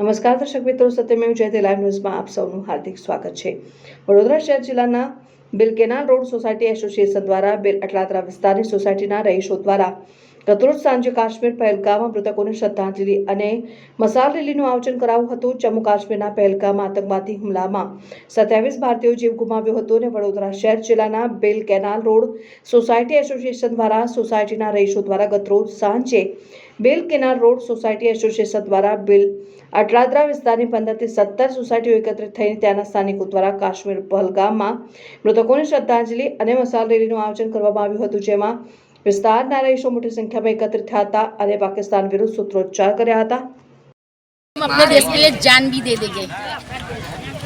નમસ્કાર દર્શક મિત્રો સત્યમેવ જયતે લાઈવ ન્યૂઝમાં આપ સૌનું હાર્દિક સ્વાગત છે. વડોદરા શહેર જિલ્લાના Bil canal road society association દ્વારા બિલ અટલાદરા વિસ્તારની સોસાયટીના રહીશો દ્વારા ગતરોજ સાંજે કાશ્મીર પહેલગામમાં મૃતકોને શ્રદ્ધાંજલિ અને મસાલ રેલીનું આયોજન કરાયું હતું. જમ્મુ કાશ્મીરના પહેલગામમાં આતંકવાદી હુમલામાં સત્યાવીસ ભારતીયો જીવ ગુમાવ્યો હતો અને વડોદરા શહેર જિલ્લાના Bil canal road society association દ્વારા સોસાયટીના રહીશો દ્વારા ગતરોજ સાંજે Bil canal road society association દ્વારા બિલ અટલાદરા વિસ્તારની પંદરથી સત્તર સોસાયટીઓ એકત્રિત થઈને ત્યાંના સ્થાનિકો દ્વારા કાશ્મીર પહલગામમાં મૃતકોને શ્રદ્ધાંજલિ અને મસાલ રેલીનું આયોજન કરવામાં આવ્યું હતું, જેમાં વિસ્તારના રહીશો મોટી સંખ્યામાં એકત્રિત થયા હતા અને પાકિસ્તાન વિરુદ્ધ સૂત્રોચ્ચાર કર્યા હતા हम अपने देश के लिए जान भी दे देंगे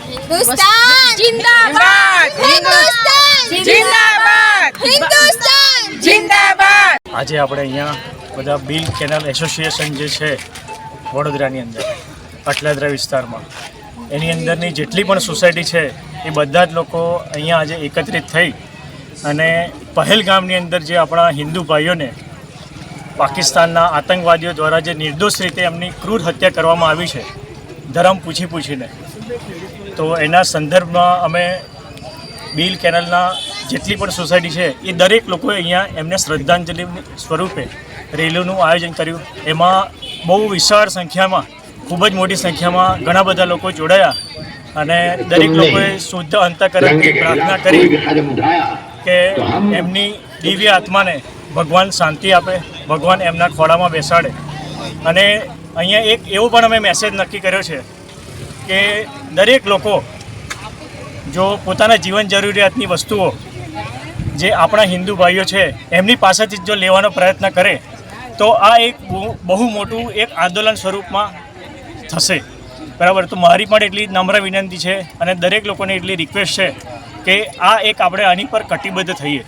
हिंदुस्तान जिंदाबाद हिंदुस्तान जिंदाबाद हिंदुस्तान जिंदाबाद આજે આપણે અહીંયા બધા બિલ કેનલ એસોસિએશન જે છે વડોદરાની અંદર અટલાદરા વિસ્તારમાં એની અંદરની જેટલી પણ સોસાયટી છે એ બધા જ લોકો અહીંયા આજે એકત્રિત થઈ અને પહેલગામની અંદર જે આપણા હિન્દુ ભાઈઓને પાકિસ્તાનના આતંકવાદીઓ દ્વારા જે નિર્દોષ રીતે એમની ક્રૂર હત્યા કરવામાં આવી છે ધરમ પૂછી પૂછીને. તો એના સંદર્ભમાં અમે બિલ કેનલના જેટલી પણ સોસાયટી છે એ દરેક લોકોએ અહીંયા એમને શ્રદ્ધાંજલિ સ્વરૂપે રેલીનું આયોજન કર્યું. એમાં બહુ વિશાળ સંખ્યામાં ખૂબ જ મોટી સંખ્યામાં ઘણા બધા લોકો જોડાયા અને દરેક લોકોએ શુદ્ધ અંતકરણથી પ્રાર્થના કરી. કે એમની દિવ્ય આત્માને ભગવાન શાંતિ આપે, ભગવાન એમના ખોળામાં બેસાડે. અને અહીંયા એક એવો પણ અમે મેસેજ નક્કી કર્યો છે કે દરેક લોકો જો પોતાના જીવન જરૂરિયાતની વસ્તુઓ જે આપણા હિન્દુ ભાઈઓ છે એમની પાસેથી જ લેવાનો પ્રયત્ન કરે, તો આ એક બહુ મોટું એક આંદોલન સ્વરૂપમાં થશે. બરાબર? તો મારી પણ એટલી નમ્ર વિનંતી છે અને દરેક લોકોને એટલી રિક્વેસ્ટ છે કે આ એક આપણે આની પર કટિબદ્ધ થઈએ.